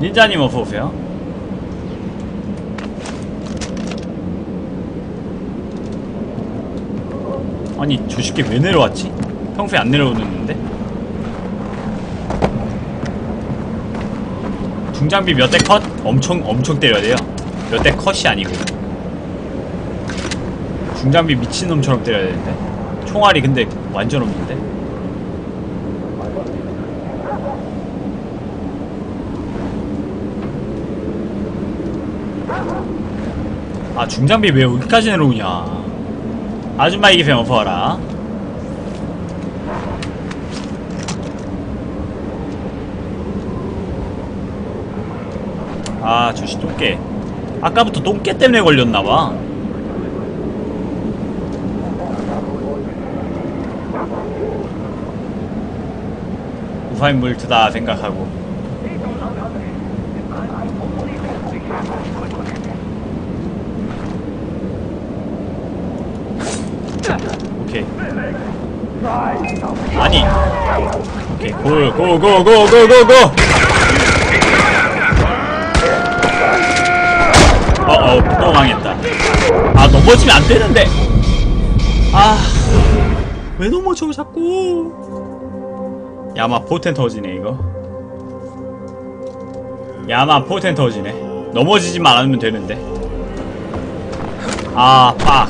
닌자님 어서오세요 아니 저 새끼 왜 내려왔지? 평소에 안 내려오는데? 중장비 몇 대 컷? 엄청 엄청 때려야 돼요 몇 대 컷이 아니고 중장비 미친놈처럼 때려야 되는데 총알이 근데 완전 없는데 아 중장비 왜 여기까지 내려오냐? 아줌마 이기fem 어퍼와라. 아 저씨 똥개. 아까부터 똥개 때문에 걸렸나봐. 우파인 물트다 생각하고 오케이 아니 오케이 고고고고고고고. 어어 또 망했다. 아 넘어지면 안 되는데. 아왜 넘어져 자꾸? 야마 포텐 터지네 이거. 야마 포텐 터지네. 넘어지지만 않으면 되는데. 아빡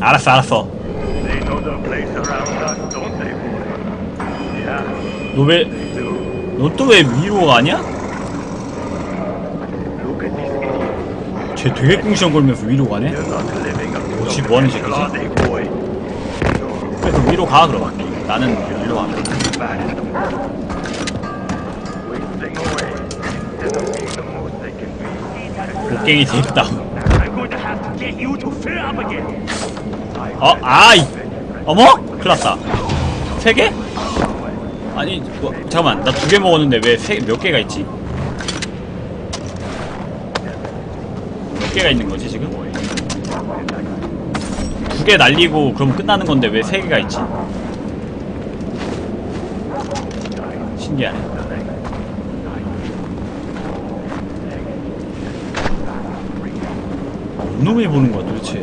알았어 알았어 They know the place around us, don't they, boy? Yeah, 너왜 they do. 너또 왜 위로 가냐? 쟤 되게 꿍시렁거리면서 위로 가네? They're not living up to 혹시 the 뭐 하는 potential, 새끼지? 그래서 위로 가 그럼 나는 위로. 곡괭이 재밌다 어? 아이 어머? 큰일났다 세 개? 아니 뭐, 잠깐만 나 두 개 먹었는데 왜 세 몇 개가 있지? 몇 개가 있는 거지 지금? 두 개 날리고 그럼 끝나는 건데 왜 세 개가 있지? 신기하네 뭔 놈이 보는 거야 도대체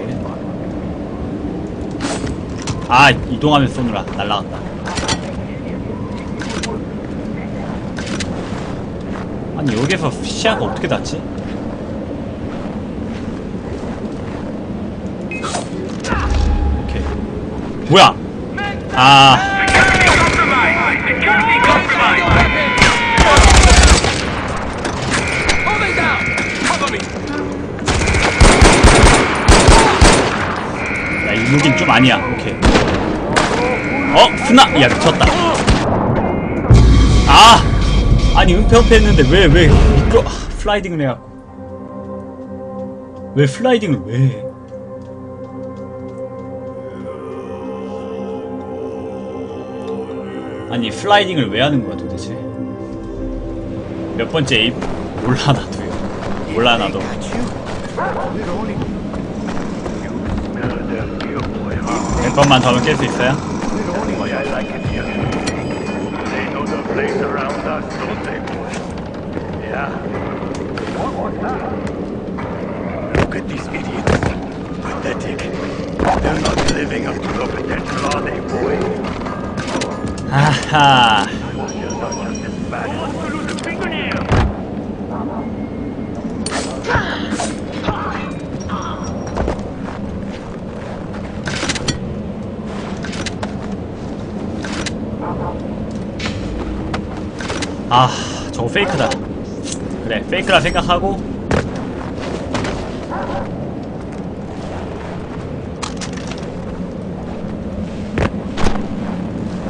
아 이동하면서 쏘느라 날라갔다 아니 여기서 시야가 어떻게 닿지? 오케이 뭐야 아 무긴 좀 아니야. 오케이. 어, 스나! 야, 미쳤다. 아! 아니, 은폐은폐 했는데 왜, 왜, 미끄러, 아, 플라이딩을 해갖고. 왜 플라이딩을 왜 해? 아니, 플라이딩을 왜 하는 거야, 도대체? 몇 번째 에임? 몰라, 나도요. 몰라, 나도. 몇 번만 더 하면 깰 수 있어요? Us, don't they, boy? Yeah. Look at these idiots. Pathetic. They're not living up to the potential, are they, boy? 아 아, 저거 페이크다. 그래, 페이크라 생각하고.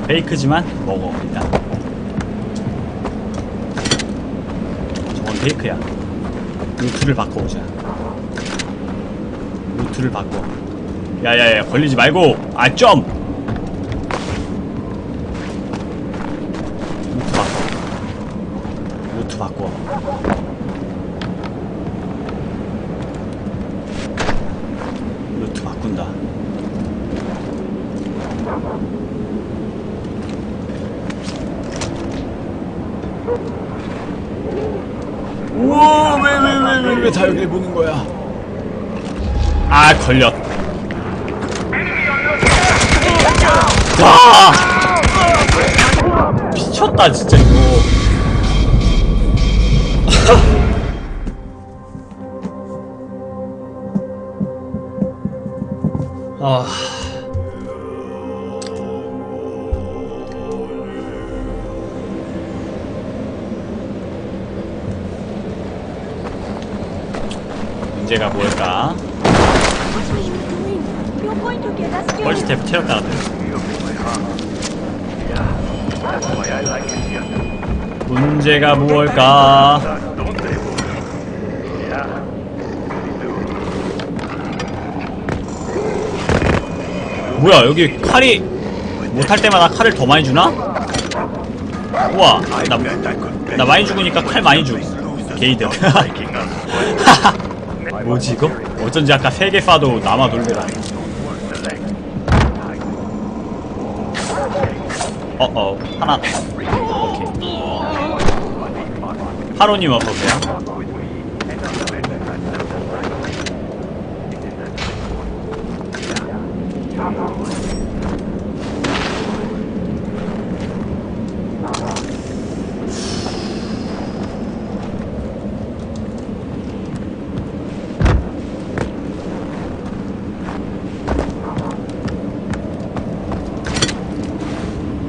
페이크지만 먹어 일단. 저건 페이크야. 루트를 바꿔보자. 루트를 바꿔. 야야야 걸리지 말고 아 점. 루트 바꿔. 루트 바꿔. 다 여길 보는 거야? 아 걸렸. 와 미쳤다 진짜 이거. 문제가 뭘까? 벌써 대포 채웠다. 문제가 무엇일까? 뭐야 여기 칼이 못할 때마다 칼을 더 많이 주나? 우와 나, 나 많이 죽으니까 칼 많이 liking us. 뭐지 이거? 어쩐지 아까 3개 쏴도 남아 돌더라. 어어 하나 오케이 하로님 어서오세요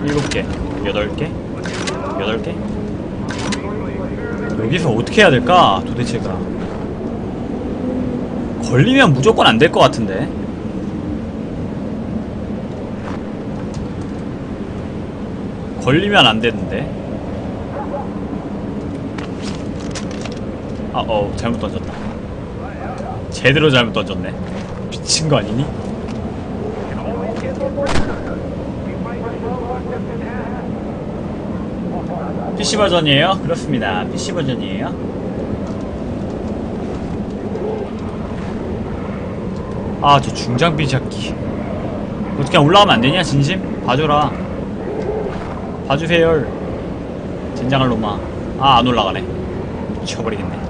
일곱 개 여덟 개 여덟 개? 여기서 어떻게 해야 될까 도대체가? 걸리면 무조건 안 될 것 같은데. 걸리면 안 되는데. 아어 잘못 던졌다. 제대로 잘못 던졌네. 미친 거 아니니? PC 버전이에요? 그렇습니다. PC 버전이에요. 아, 저 중장비 잡기. 어떻게 올라가면 안 되냐, 진심? 봐줘라. 봐주세요. 젠장할 놈아. 아, 안 올라가네. 미쳐버리겠네.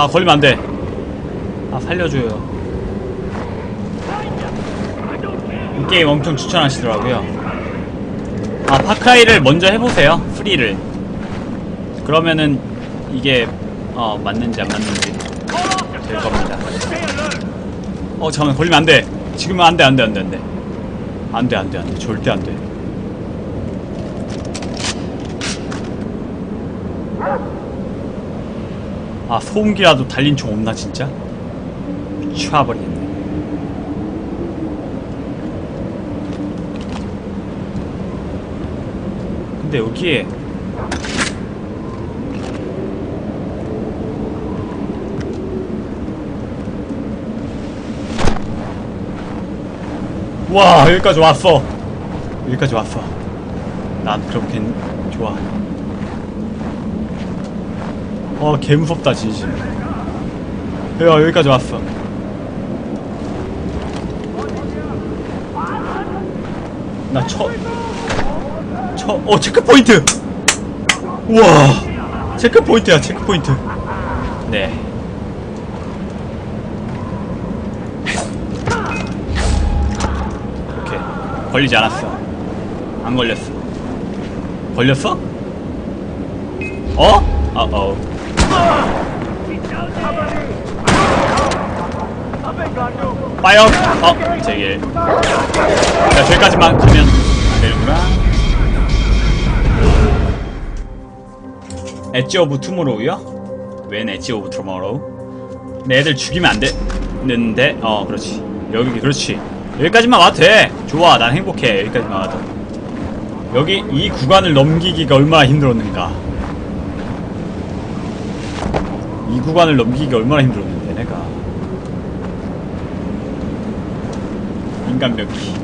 아, 걸리면 안 돼. 아, 살려줘요. 이 게임 엄청 추천하시더라고요. 아, 파크라이를 먼저 해보세요. 프리를. 그러면은 이게 어, 맞는지 안 맞는지 될 겁니다. 어, 잠깐만 걸리면 안 돼. 지금은 안 돼, 안 돼, 안 돼, 안 돼. 안 돼, 안 돼, 안 돼. 절대 안 돼. 아, 소음기라도 달린 총 없나, 진짜? 미쳐버리겠네. 근데 여기에 와 여기까지 왔어 여기까지 왔어 난 그렇게 좋아 어 개무섭다 진심 야 여기까지 왔어 나첫 저, 어, 체크포인트! 우와! 체크포인트야, 체크포인트. 네. 오케이. 걸리지 않았어. 안 걸렸어. 걸렸어? 어? 어, 어. 파이어! 어, 제길. 자, 저기까지만 가면 안 되는구나. 엣지 오브 투모로우요? 웬 엣지 오브 투모로우? 내 애들 죽이면 안 되는데 어 그렇지 여기 그렇지 여기까지만 와도 돼 좋아 난 행복해 여기까지만 와도 여기 이 구간을 넘기기가 얼마나 힘들었는가 이 구간을 넘기기가 얼마나 힘들었는데 내가 인간 벽기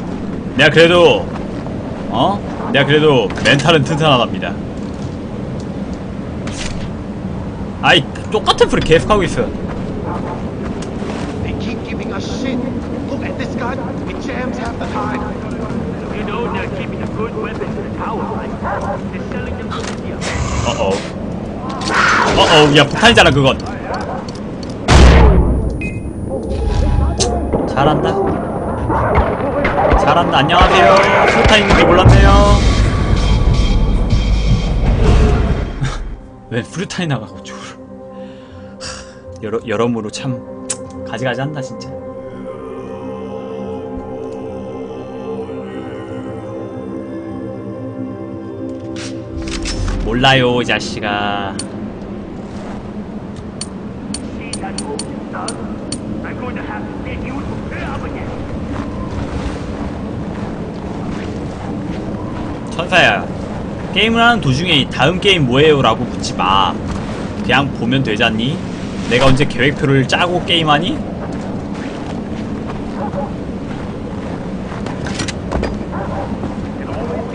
내가 그래도 어? 내가 그래도 멘탈은 튼튼하답니다 아이 똑같은 프리 계속 하고 있어요 They keep giving us shit. Look at this gun. It jams half the time. You know they're keeping the good weapons in the tower, right? They're selling them to India. 어 어 어어 야 폭탄이잖아 그건 잘한다. 잘한다. 안녕하세요. 폭탄 있는지 몰랐네요. 왜 프루탄이 나가고 줄 여러, 여러모로 참 가지가지 한다 진짜. 몰라요 이 자식아 천사야 게임을 하는 도중에 다음 게임 뭐예요? 라고 묻지 마 그냥 보면 되잖니? 내가 언제 계획표를 짜고 게임하니?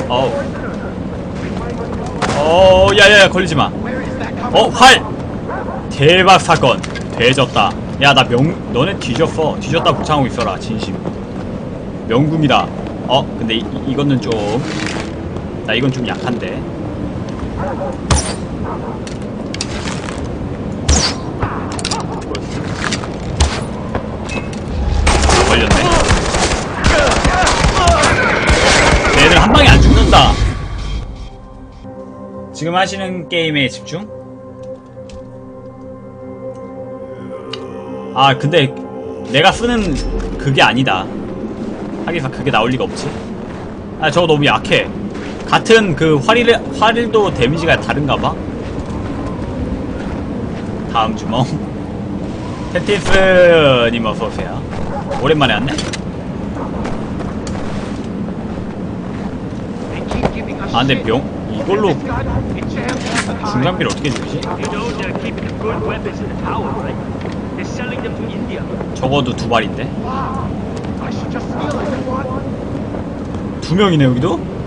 어우 어 야야야 걸리지마 어 활! 대박 사건 되졌다 야 나 명 너네 뒤졌어 뒤졌다 복창하고 있어라 진심 명궁이다 어 근데 이, 이거는 좀 나 이건 좀 약한데. 걸렸네. 얘들 한 방에 안 죽는다. 지금 하시는 게임에 집중? 아 근데 내가 쓰는 그게 아니다. 하기사 그게 나올 리가 없지. 아 저거 너무 약해 같은 그 활일, 활일도 데미지가 다른가봐 다음 주먹 테티스님 어서오세요 오랜만에 왔네 아 근데 Look 이걸로. 중장비를 어떻게 주지? 적어도 두 발인데? 두 명이네 여기도?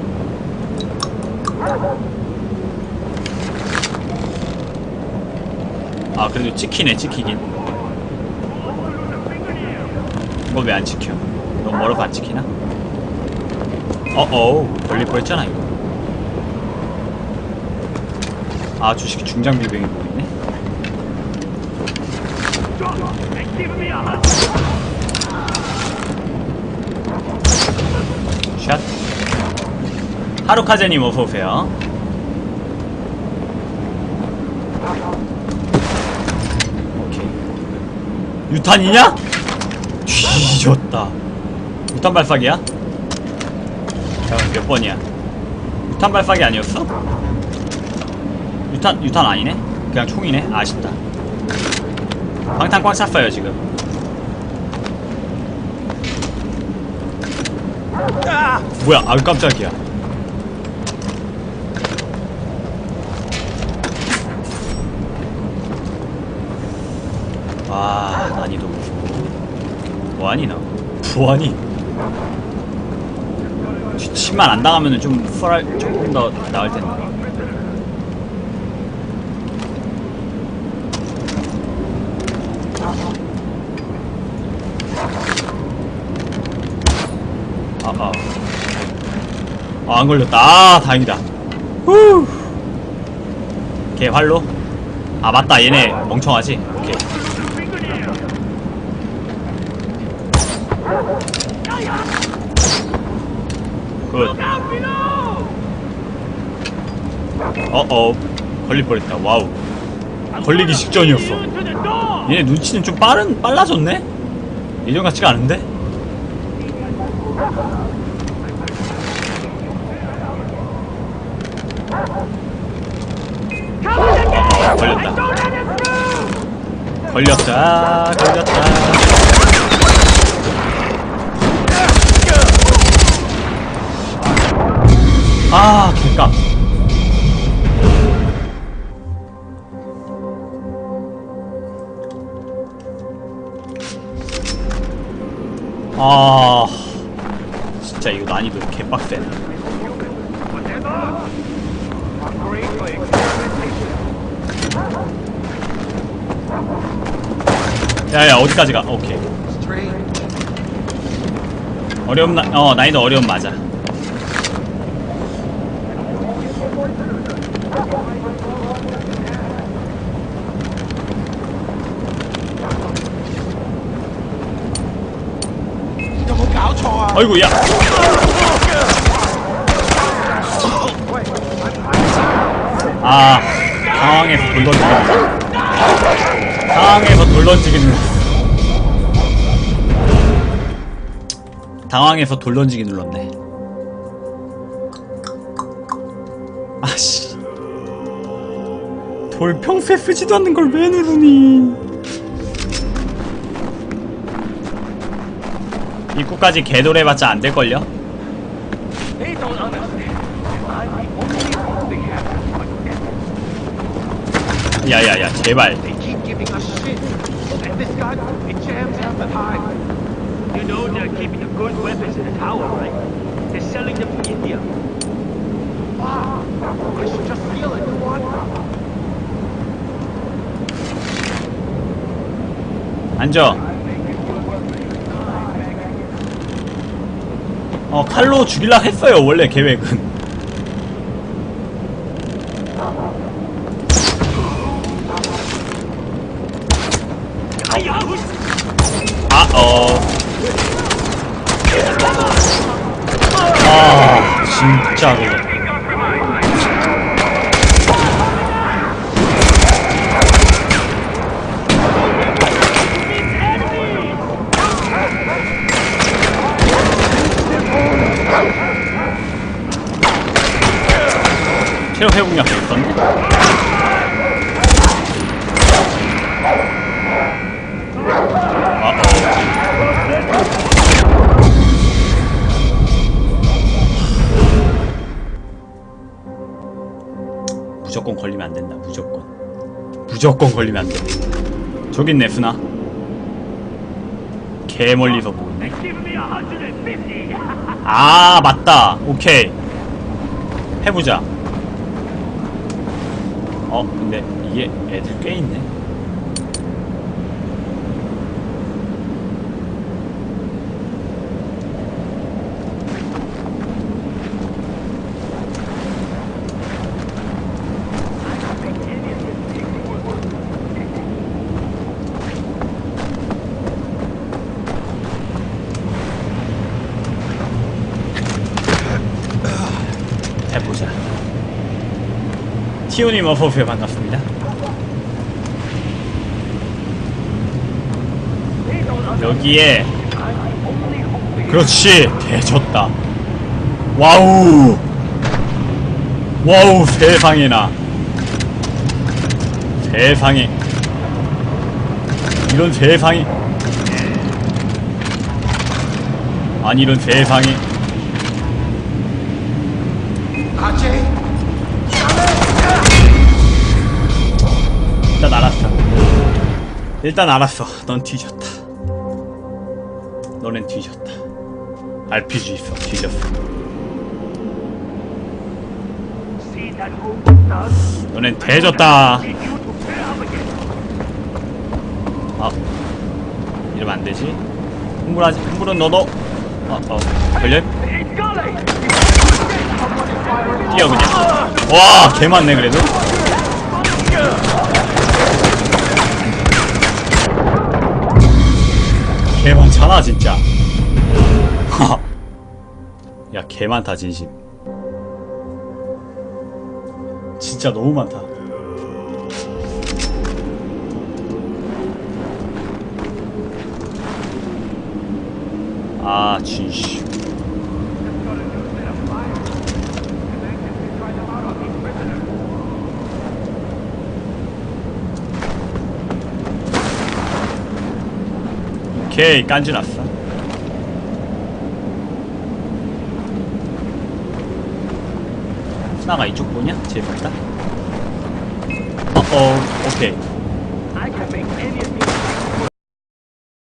아 그래도 찍히네 찍히긴 이거 왜 안 찍혀? 너무 멀어서 안 찍히나? 어어 걸릴 뻔했잖아 이거 아 주식이 중장 비병이 보이네 하루카제님 어서오세요 유탄이냐? 뒤졌다 유탄 발사기야? 잠깐 몇 번이야 유탄 발사기 아니었어? 유탄 유탄 아니네? 그냥 총이네? 아쉽다 방탄 꽉 찼어요 지금 뭐야 아 깜짝이야 아 난이도 뭐하니 너 뭐하니 뒤침만 안 당하면은 좀 펄할 조금 더 나을 텐데 아아 아, 안 걸렸다. 아, 다행이다. 후. 걔 활로? 아, 맞다. 얘네 멍청하지? 오케이. 굿. 어어. 걸릴 뻔했다. 와우. 걸리기 직전이었어. 얘네 눈치는 좀 빠른, 빨라졌네? 예전 같지가 않은데? 어, 걸렸다. 걸렸다. 걸렸다. 아, 개값. 아, 진짜 이거 난이도 개빡세네. 야야 어디까지 가? 오케이. 어려움 나, 어 난이도 어려움 맞아. 아이고 야. 아 당황해서 돌 던지기. 당황해서 돌 던지기 눌렀어. 당황해서 돌 던지기 눌렀네. 아씨. 돌 평소에 쓰지도 않는 걸 왜 누르니? 입구까지 개돌해봤자 안 될걸요? 야야야 제발. 앉아 어 칼로 죽일라 했어요 원래 계획은. 아 진짜 그 회복약 있었네 아어 무조건 걸리면 안 된다. 무조건. 무조건 걸리면 안 돼. 저기 있네, 스나. 개 멀리서 보고 있네. Give me 150. 아, 맞다. 오케이. 해보자. 어, 근데 이게 애들 꽤 있네. 해보자. 티오님 어서오세요. 반갑습니다. 여기에 그렇지. 대졌다. 와우. 와우 세상에나. 세상에. 이런 세상에 아니 이런 세상에 일단 알았어. 넌 뒤졌다. 너넨 뒤졌다. RPG 있어. 뒤졌어. 너넨 대졌다. 아, 이러면 안 되지. 흥분하지. 흥분은 너도. 어, 어. 걸려? 뛰어 그냥. 와, 개 많네 그래도. 많잖아 진짜. 야, 개 많다 진심. 진짜 너무 많다. 아, 진심. 오케이, 깐지 났어. 스나가 이쪽 보냐? 재밌다. 어, 어, 오케이.